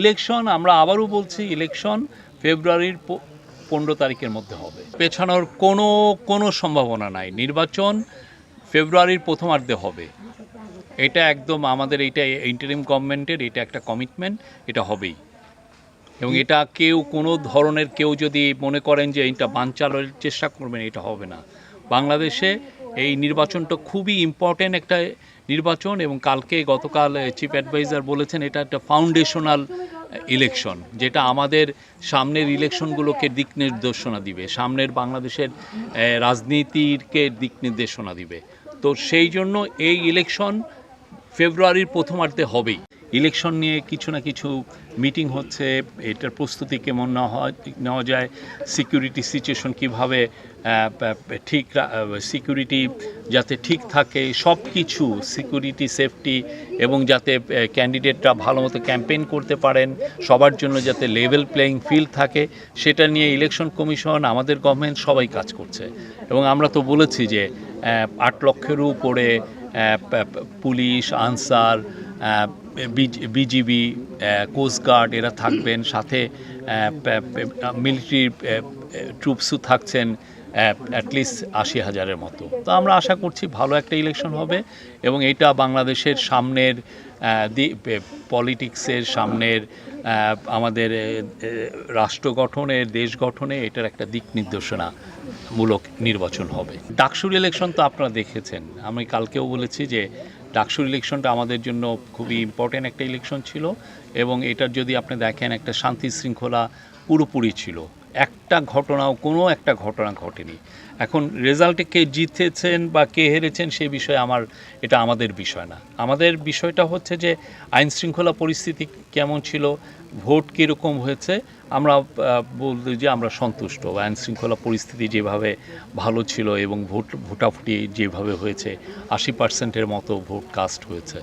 Election, আমরা আবারও বলছি ইলেকশন ফেব্রুয়ারির পনেরো তারিখের মধ্যে হবে। পেছানোর কোনো কোনো সম্ভাবনা নাই। নির্বাচন ফেব্রুয়ারির প্রথমার্ধে হবে। এটা একদম আমাদের এইটা ইন্টারিম গভর্নমেন্টের এটা একটা কমিটমেন্ট এটা হবেই। এবং এটা কেউ, কোনো ধরনের কেউ যদি মনে করেন যে এটা বানচালের চেষ্টা করবেন, এটা হবে না। বাংলাদেশে এই নির্বাচনটা খুবই ইম্পর্টেন্ট একটা নির্বাচন এবং কালকে গতকাল চিফ অ্যাডভাইজার বলেছেন এটা একটা ফাউন্ডেশনাল ইলেকশন যেটা আমাদের সামনের ইলেকশনগুলোকে দিক নির্দেশনা দিবে সামনের বাংলাদেশের আহ, রাজনীতিকে দিক নির্দেশনা দিবে। তো সেই জন্য এই ইলেকশন ফেব্রুয়ারির প্রথমার্ধে হবেই। ইলেকশন নিয়ে কিছু না কিছু মিটিং হচ্ছে, এটার প্রস্তুতি কেমন নেওয়া যায়, সিকিউরিটি সিচুয়েশন কীভাবে ঠিক সিকিউরিটি যাতে ঠিক থাকে সব কিছু সিকিউরিটি, সেফটি এবং যাতে ক্যান্ডিডেটরা ভালো মতো ক্যাম্পেইন করতে পারেন, সবার জন্য যাতে লেভেল প্লেয়িং ফিল্ড থাকে, সেটা নিয়ে ইলেকশন কমিশন আমাদের গভর্নমেন্ট সবাই কাজ করছে। এবং আমরা তো বলেছি যে আট লক্ষেরও উপরে পুলিশ, আনসার বিজিবি কোস্টগার্ড এরা থাকবেন। সাথে মিলিটারি ট্রুপসও থাকছেন। অ্যাটলিস্ট আশি হাজারের মতো। তো আমরা আশা করছি ভালো একটা ইলেকশন হবে এবং এটা বাংলাদেশের সামনের পলিটিক্সের সামনের আমাদের রাষ্ট্র গঠনের, দেশ গঠনে এটার একটা দিক নির্দেশনা মূলক নির্বাচন হবে। ডাকসুর ইলেকশন তো আপনারা দেখেছেন। আমি কালকেও বলেছি যে ডাকসুর ইলেকশনটা আমাদের জন্য খুবই ইম্পর্টেন্ট একটা ইলেকশন ছিল এবং এটার যদি আপনি দেখেন একটা শান্তি শৃঙ্খলা পুরোপুরি ছিল। একটা ঘটনাও, কোনো একটা ঘটনা ঘটেনি। এখন রেজাল্টে কে জিতেছেন বা কে হেরেছেন সেই বিষয়ে আমার, এটা আমাদের বিষয় না। আমাদের বিষয়টা হচ্ছে যে আইন শৃঙ্খলা পরিস্থিতি কেমন ছিল, ভোট কীরকম হয়েছে, আমরা বলতে যে আমরা সন্তুষ্ট। আইন শৃঙ্খলা পরিস্থিতি যেভাবে ভালো ছিল এবং ভোট, ভোটাভুটি যেভাবে হয়েছে, আশি পার্সেন্টের মতো ভোট কাস্ট হয়েছে।